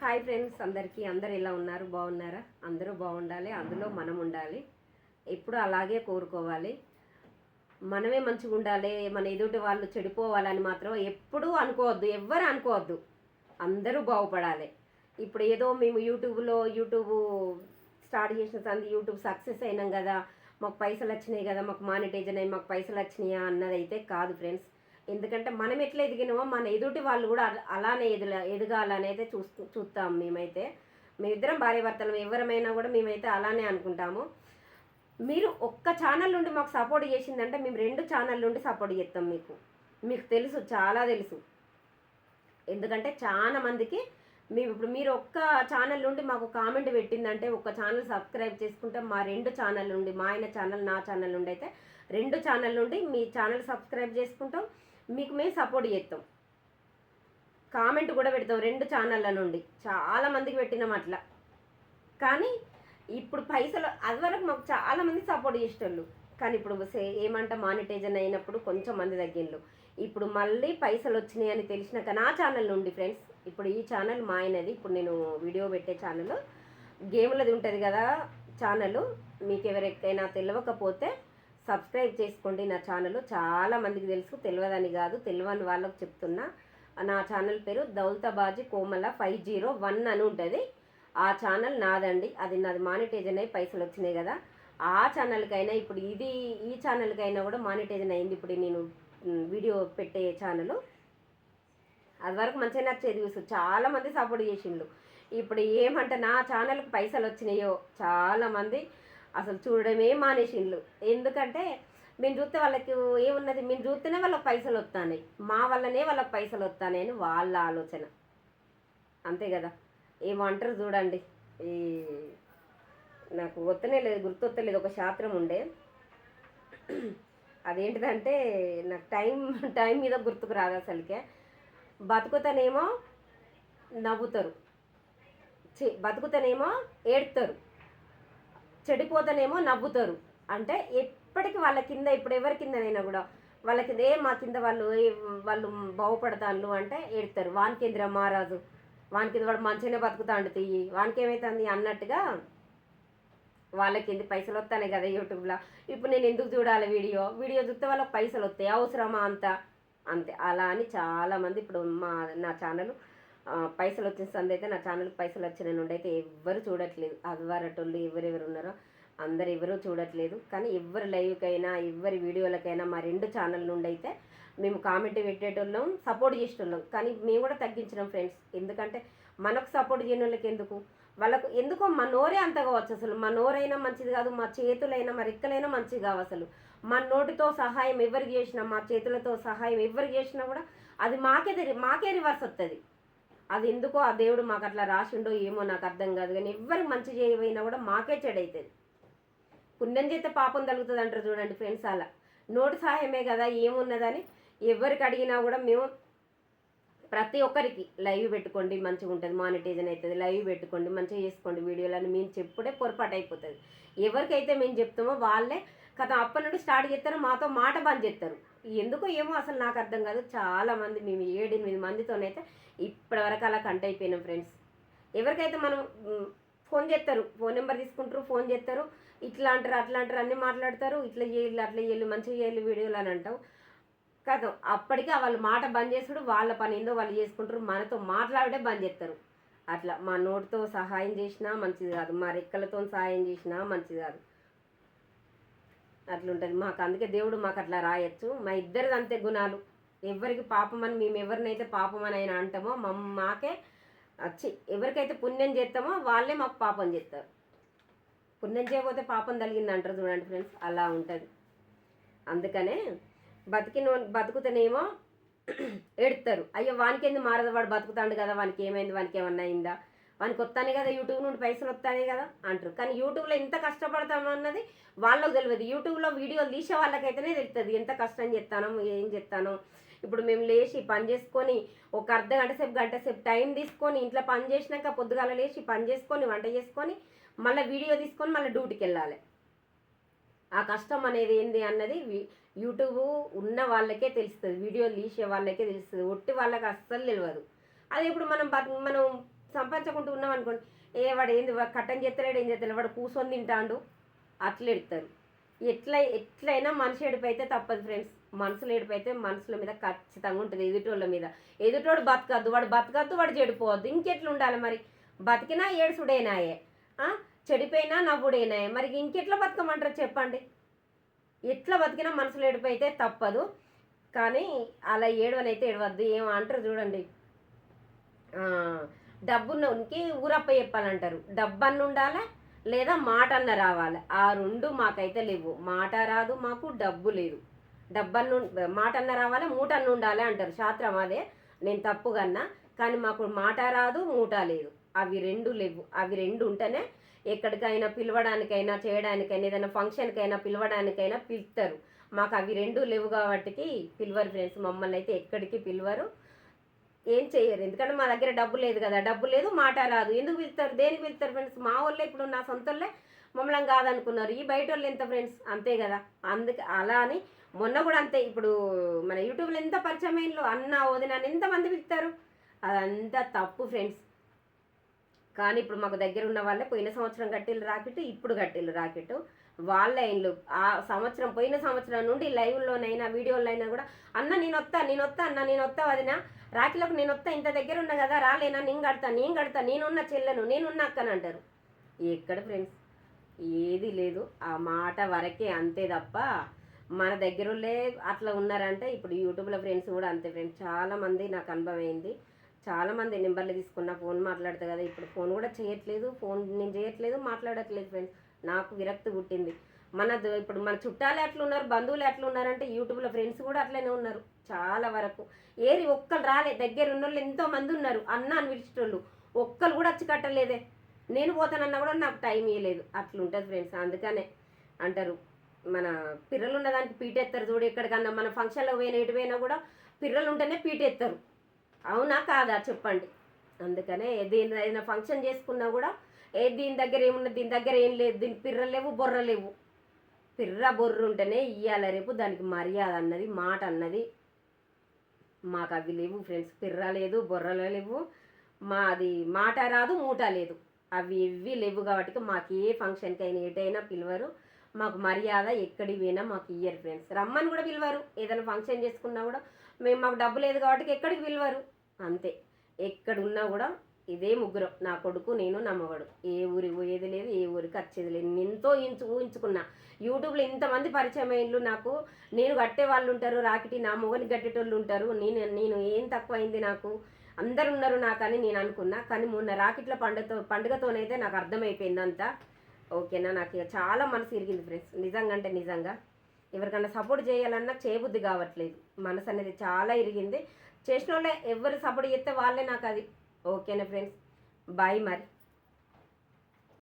Hi friends అందరికీ. అందరు ఎలా ఉన్నారు? బాగున్నారా? అందరూ బాగుండాలి. అందులో మనం ఉండాలి. ఎప్పుడు అలాగే కోరుకోవాలి. మనమే మంచిగా ఉండాలి. మన ఎదుటి వాళ్ళు చెడిపోవాలని మాత్రం ఎప్పుడూ అనుకోవద్దు. ఎవ్వరు అనుకోవద్దు. అందరూ బాగుపడాలి. ఇప్పుడు ఏదో మేము యూట్యూబ్లో యూట్యూబ్ స్టార్ట్ చేసిన సంది యూట్యూబ్ సక్సెస్ అయినాం కదా. మాకు పైసలు వచ్చినాయి కదా. మాకు మానిటైజ్ అయినాయి. మాకు పైసలు వచ్చినాయా అన్నది అయితే కాదు ఫ్రెండ్స్. ఎందుకంటే మనం ఎట్లా ఎదిగినామో మన ఎదుటి వాళ్ళు కూడా అలానే ఎదుల ఎదగాలని అయితే చూస్తూ చూస్తాం మేమైతే. మేమిద్దరం భార్య భర్తలు ఎవరమైనా కూడా మేమైతే అలానే అనుకుంటాము. మీరు ఒక్క ఛానల్ నుండి మాకు సపోర్ట్ చేసిందంటే మేము రెండు ఛానల్ నుండి సపోర్ట్ చేస్తాం మీకు. మీకు తెలుసు చాలా తెలుసు. ఎందుకంటే చాలా మందికి మేము ఇప్పుడు మీరు ఒక్క ఛానల్ నుండి మాకు కామెంట్ పెట్టిందంటే ఒక్క ఛానల్ సబ్స్క్రైబ్ చేసుకుంటే మా రెండు ఛానల్ నుండి మా ఆయన ఛానల్ నా ఛానల్ నుండి అయితే రెండు ఛానల్ నుండి మీ ఛానల్ సబ్స్క్రైబ్ చేసుకుంటాం. మీకు మేము సపోర్ట్ చేస్తాం. కామెంట్ కూడా పెడతాం రెండు ఛానళ్ళ నుండి. చాలామందికి పెట్టినాం అట్లా. కానీ ఇప్పుడు పైసలు అది వరకు మాకు చాలా మంది సపోర్ట్ చేసేటోళ్ళు. కానీ ఇప్పుడు సే- ఏమంట మానిటైజన్ అయినప్పుడు కొంచెం మంది తగ్గిండ్రు ఇప్పుడు మళ్ళీ పైసలు వచ్చినాయి అని తెలిసినాక నా ఛానల్ నుండి ఫ్రెండ్స్ ఇప్పుడు ఈ ఛానల్ మా ఆయనది ఇప్పుడు నేను వీడియో పెట్టే ఛానల్ గేమ్లది ఉంటుంది కదా ఛానల్ మీకు ఎవరికైనా తెలియకపోతే సబ్స్క్రైబ్ చేసుకోండి నా ఛానల్ చాలా మందికి తెలుసు తెలియదని కాదు తెలియని వాళ్ళకు చెప్తున్నా. నా ఛానల్ పేరు దౌల్తబాజీ కోమల ఫైవ్ జీరో వన్ అని ఉంటుంది. ఆ ఛానల్ నాదండి. అది నాది మానిటైజన్ అయ్యి పైసలు వచ్చినాయి కదా. ఆ ఛానల్కైనా ఇప్పుడు ఇది ఈ ఛానల్కైనా కూడా మానిటైజన్ అయింది ఇప్పుడు నేను వీడియో పెట్టే ఛానల్. అది వరకు మంచిగా నచ్చేది చూసు. చాలామంది సపోర్ట్ చేసిండ్రు ఇప్పుడు ఏమంటే నా ఛానల్కి పైసలు వచ్చినాయో చాలామంది అసలు చూడడమే మానేసిండ్రు ఎందుకంటే మేము చూస్తే వాళ్ళకి ఏమున్నది? మేము చూస్తేనే వాళ్ళకి పైసలు వస్తాయి మా వల్లనే వాళ్ళకి పైసలు వస్తాయి అని వాళ్ళ ఆలోచన. అంతే కదా? ఏమంటారు చూడండి. ఈ నాకు వత్తనే లేదు గుర్తొత్తలేదు. ఒక శాస్త్రం ఉండే. అదేంటిదంటే నాకు టైం టైం మీద గుర్తుకు రాదు అసలుకే. బతుకుతనేమో నవ్వుతారు. బతుకుతనేమో ఏడుతారు. చెడిపోతానేమో నవ్వుతారు. అంటే ఎప్పటికీ వాళ్ళ కింద ఇప్పుడు ఎవరి కిందనైనా కూడా వాళ్ళ కింద ఏ మా కింద వాళ్ళు వాళ్ళు బాగుపడతాను అంటే ఏడుతారు. వానికేంద్ర మహారాజు? వాని కింద వాడు మంచిగానే బతుకుతాండు తీయి వానికేమవుతుంది అన్నట్టుగా వాళ్ళకి ఎన్ని పైసలు వస్తాయి కదా యూట్యూబ్లో. ఇప్పుడు నేను ఎందుకు చూడాలి వీడియో? వీడియో చూస్తే వాళ్ళకి పైసలు వస్తాయి. అవసరమా అంత? అంతే. అలా అని చాలామంది ఇప్పుడు మా నా ఛానల్ పైసలు వచ్చిన సంది అయితే నా ఛానల్కి పైసలు వచ్చిన నుండి అయితే ఎవ్వరు చూడట్లేదు. అదివారటోళ్ళు ఎవరెవరు ఉన్నారో అందరు ఎవరూ చూడట్లేదు. కానీ ఎవరి లైవ్కైనా ఎవరి వీడియోలకైనా మా రెండు ఛానల్ నుండి అయితే మేము కామెంట్ పెట్టేటోళ్ళం సపోర్ట్ చేసేటోళ్ళం. కానీ మేము కూడా తగ్గించినాం ఫ్రెండ్స్. ఎందుకంటే మనకు సపోర్ట్ చేయని వాళ్ళకి ఎందుకు వాళ్ళకు ఎందుకో మా నోరే అంత కావచ్చు అసలు. మా నోరైనా మంచిది కాదు మా చేతులైనా మా రెక్కలైనా మంచిది కావు అసలు. మా నోటితో సహాయం ఎవరికి చేసినా మా చేతులతో సహాయం ఎవరికి చేసినా కూడా అది మాకే తెలి- మాకే రివర్స్ వస్తుంది అది ఎందుకో ఆ దేవుడు మాకు అట్లా రాసిండో ఏమో నాకు అర్థం కాదు. కానీ ఎవ్వరికి మంచి చేయబోయినా కూడా మాకే చెడవుతుంది పుణ్యం చేస్తే పాపం తలుగుతుంది అంటారు చూడండి ఫ్రెండ్స్ అలా. నోటి సహాయమే కదా ఏమున్నదని ఎవరికి అడిగినా కూడా మేము ప్రతి ఒక్కరికి లైవ్ పెట్టుకోండి మంచిగా ఉంటుంది మానిటైజన్ అవుతుంది లైవ్ పెట్టుకోండి మంచిగా చేసుకోండి వీడియోలని మేము చెప్పుడే పొరపాటు అయిపోతుంది. ఎవరికైతే మేము చెప్తామో వాళ్ళే కథ అప్పటి నుండి స్టార్ట్ చేస్తారు మాతో మాట బంద్ చేస్తారు. ఎందుకో ఏమో అసలు నాకు అర్థం కాదు. చాలా మంది మేము ఏడెనిమిది మందితోనైతే ఇప్పటి వరకు అలా కంట్ అయిపోయినాం ఫ్రెండ్స్. ఎవరికైతే మనం ఫోన్ చేస్తారు ఫోన్ నెంబర్ తీసుకుంటారు ఫోన్ చేస్తారు ఇట్లా అంటారు అట్లా అంటారు అన్నీ మాట్లాడతారు ఇట్లా చేయాలి అట్లా చేయాలి మంచిగా చేయాలి వీడియోలు అని అంటావు కాదు అప్పటికే వాళ్ళు మాట బంద్ చేసుడు వాళ్ళ పని ఏందో వాళ్ళు చేసుకుంటారు మనతో మాట్లాడే బంద్ చేస్తారు. అట్లా మా నోటితో సహాయం చేసినా మంచిది కాదు మా రెక్కలతో సహాయం చేసినా మంచిది కాదు. అట్లుంటుంది. మాకు అందుకే దేవుడు మాకు అట్లా రాయొచ్చు. మా ఇద్దరిది అంతే గుణాలు. ఎవరికి పాపం అని మేము ఎవరినైతే పాపం అని ఆయన అంటామో మా మాకే వచ్చి ఎవరికైతే పుణ్యం చేస్తామో వాళ్ళే మాకు పాపం చేస్తారు. పుణ్యం చేయకపోతే పాపం తగిలింది అంటారు చూడండి ఫ్రెండ్స్. అలా ఉంటుంది. అందుకనే బతికిన బతుకుతేనేమో ఎడతారు అయ్యో వానికి ఎందుకు మారదు? వాడు బతుకుతాడు కదా వానికి ఏమైంది? వానికి ఏమన్నా అయిందా? వానికి వస్తానే కదా యూట్యూబ్ నుండి పైసలు వస్తానే కదా అంటారు. కానీ యూట్యూబ్లో ఎంత కష్టపడతాము అన్నది వాళ్ళకు తెలియదు. యూట్యూబ్లో వీడియోలు తీసే వాళ్ళకైతేనే తెలుస్తుంది ఎంత కష్టం చేస్తానో ఏం చేస్తానో. ఇప్పుడు మేము లేచి పని చేసుకొని ఒక అర్ధ గంట సేపు గంట సేపు టైం తీసుకొని ఇంట్లో పని చేసినాక పొద్దుగాల లేచి పని చేసుకొని వంట చేసుకొని మళ్ళీ వీడియో తీసుకొని మళ్ళీ డ్యూటీకి వెళ్ళాలి. ఆ కష్టం అనేది ఏంది అన్నది యూట్యూబ్ ఉన్న వాళ్ళకే తెలుస్తుంది. వీడియోలు తీసే వాళ్ళకే తెలుస్తుంది. ఒట్టి వాళ్ళకి అస్సలు తెలియదు. అదే ఇప్పుడు మనం మనం సంపాదించకుండా ఉన్నాం అనుకోండి. ఏ వాడు ఏంది వాడు కట్టం చేస్తలేడు ఏం చేస్తలేడు వాడు కూర్చొని తింటాడు. అట్లా ఎడతారు. ఎట్లా ఎట్లయినా మనిషి ఏడిపోయితే తప్పదు ఫ్రెండ్స్. మనసులు ఏడిపోయితే మనసుల మీద ఖచ్చితంగా ఉంటుంది ఎదుటోళ్ళ మీద. ఎదుటోడు బతకద్దు వాడు బతకద్దు వాడు చెడిపోవద్దు. ఇంకెట్లా ఉండాలి మరి? బతికినా ఏడుసుడేనాయే. చెడిపోయినా నవ్వుడేనాయే. మరి ఇంకెట్లా బతకమంటారు చెప్పండి? ఎట్లా బతికినా మనసులు ఏడిపోయితే తప్పదు. కానీ అలా ఏడవనైతే ఏడవద్దు. ఏమో అంటారు చూడండి ఆ, ఊరప్ప చెప్పాలంటారు. డబ్బన్న ఉండాలా లేదా మాట అన్న రావాలి? ఆ రెండు మాకైతే లేవు. మాట రాదు మాకు డబ్బు లేదు. డబ్బన్ను మాట అన్న రావాలి మూట అన్న ఉండాలి అంటారు. శాస్త్రం అదే. నేను తప్పుగన్నా కానీ మాకు మాట రాదు మూట లేదు. అవి రెండు లేవు. అవి రెండు ఉంటేనే ఎక్కడికైనా పిలవడానికైనా చేయడానికైనా ఏదైనా ఫంక్షన్కైనా పిలవడానికైనా పిలుస్తారు మాకు అవి రెండు లేవు కాబట్టికి పిలవరు ఫ్రెండ్స్. మమ్మల్ని అయితే ఎక్కడికి పిలవరు. ఏం చేయరు. ఎందుకంటే మా దగ్గర డబ్బు లేదు కదా. డబ్బు లేదు మాట రాదు. ఎందుకు పిలుస్తారు? దేనికి పిలుస్తారు ఫ్రెండ్స్ మా వాళ్ళే ఇప్పుడు నా సొంత వాళ్ళే మమ్మల్ని కాదనుకున్నారు. ఈ బయట వాళ్ళు ఎంత ఫ్రెండ్స్ అంతే కదా. అందుకే అలా అని మొన్న కూడా అంతే. ఇప్పుడు మన యూట్యూబ్లో ఎంత పరిచయం అన్న వదిన అని ఎంతమంది పిలుస్తారు? అదంతా తప్పు ఫ్రెండ్స్ కానీ ఇప్పుడు మాకు దగ్గర ఉన్న వాళ్ళే పోయిన సంవత్సరం కట్టిల్లు రాకెట్ ఇప్పుడు కట్టిల్లు రాకెట్ వాళ్ళ ఇండ్లు ఆ సంవత్సరం పోయిన సంవత్సరం నుండి లైవ్లోనైనా వీడియోలైనా కూడా అన్న నేను వస్తా నేను వస్తా అన్న నేను వస్తా వదినా రాఖీలకు నేను వస్తా ఇంత దగ్గర ఉన్నా కదా రాలేనా నేను కడతా నేను కడతా నేనున్న చెల్లెను నేనున్న అక్కని అంటారు. ఎక్కడ ఫ్రెండ్స్? ఏది లేదు. ఆ మాట వరకే అంతే తప్ప మన దగ్గరలే అట్లా ఉన్నారంటే ఇప్పుడు యూట్యూబ్లో ఫ్రెండ్స్ కూడా అంతే ఫ్రెండ్స్. చాలామంది నాకు అనుభవం అయింది. చాలామంది నెంబర్లు తీసుకున్న ఫోన్ మాట్లాడతా కదా ఇప్పుడు ఫోన్ కూడా చేయట్లేదు ఫోన్ నేను చేయట్లేదు మాట్లాడట్లేదు ఫ్రెండ్స్. నాకు విరక్తి పుట్టింది. మన ఇప్పుడు మన చుట్టాలు ఎట్లున్నారు బంధువులు ఎట్లున్నారంటే యూట్యూబ్లో ఫ్రెండ్స్ కూడా అట్లనే ఉన్నారు. చాలా వరకు. ఏరి ఒక్కరు రాలే దగ్గర ఉన్న వాళ్ళు ఎంతోమంది ఉన్నారు అన్న అని విడిచేటోళ్ళు ఒక్కరు కూడా వచ్చి కట్టలేదే. నేను పోతానన్నా కూడా నాకు టైం ఇవ్వలేదు అట్లుంటుంది ఫ్రెండ్స్ అందుకనే అంటారు మన పిర్రలు ఉన్నదానికి పీటెత్తారు చూడు ఎక్కడికన్నా. మన ఫంక్షన్లో పోయినా ఎటు పోయినా కూడా పిర్రలు ఉంటేనే పీటెత్తారు. అవునా కాదా? చెప్పండి. అందుకనే దీని ఏదైనా ఫంక్షన్ చేసుకున్నా కూడా ఏ దీని దగ్గర ఏమున్నా దీని దగ్గర ఏం లేదు. దీని పిర్ర లేవు బొర్ర లేవు. పిర్ర బొర్ర ఉంటేనే ఇయ్యాల రేపు దానికి మర్యాద అన్నది మాట అన్నది. మాకు అవి లేవు ఫ్రెండ్స్ పిర్ర లేదు బొర్రలు లేవు. మాది మాట రాదు మూట లేదు. అవి ఇవి లేవు కాబట్టి మాకు ఏ ఫంక్షన్కి అయినా ఎటైనా పిలవరు. మాకు మర్యాద ఎక్కడికి పోయినా మాకు ఇయ్యరు ఫ్రెండ్స్ రమ్మని కూడా పిలవరు. ఏదైనా ఫంక్షన్ చేసుకున్నా కూడా మేము మాకు డబ్బు లేదు కాబట్టి ఎక్కడికి పిలవరు. అంతే. ఎక్కడున్నా కూడా ఇదే ముగ్గురం. నా కొడుకు నేను నమ్మవాడు ఏ ఊరి పోయేది లేదు ఏ ఊరికి వచ్చేది లేదు. ఎంతో ఇంచు ఊహించుకున్నా. యూట్యూబ్లో ఇంతమంది పరిచయం నాకు. నేను కట్టే వాళ్ళు ఉంటారు రాకిటి నా మొగని కట్టేటోళ్ళు ఉంటారు. నేను నేను ఏం తక్కువైంది నాకు? అందరు ఉన్నారు నాకని నేను అనుకున్నా. కానీ మొన్న రాకెట్ల పండుగతో పండుగతోనైతే నాకు అర్థమైపోయింది అంతా. ఓకేనా? నాకు ఇక చాలా మనసు ఇరిగింది ఫ్రెండ్స్. నిజంగా అంటే నిజంగా. ఎవరికన్నా సపోర్ట్ చేయాలన్నా చేయబుద్ధి కావట్లేదు. మనసు అనేది చాలా ఇరిగింది. చేసిన వాళ్ళే ఎవరు సపోర్ట్ చేస్తే వాళ్ళే నాకు అది. ఓకేనా ఫ్రెండ్స్ బాయ్ మరి.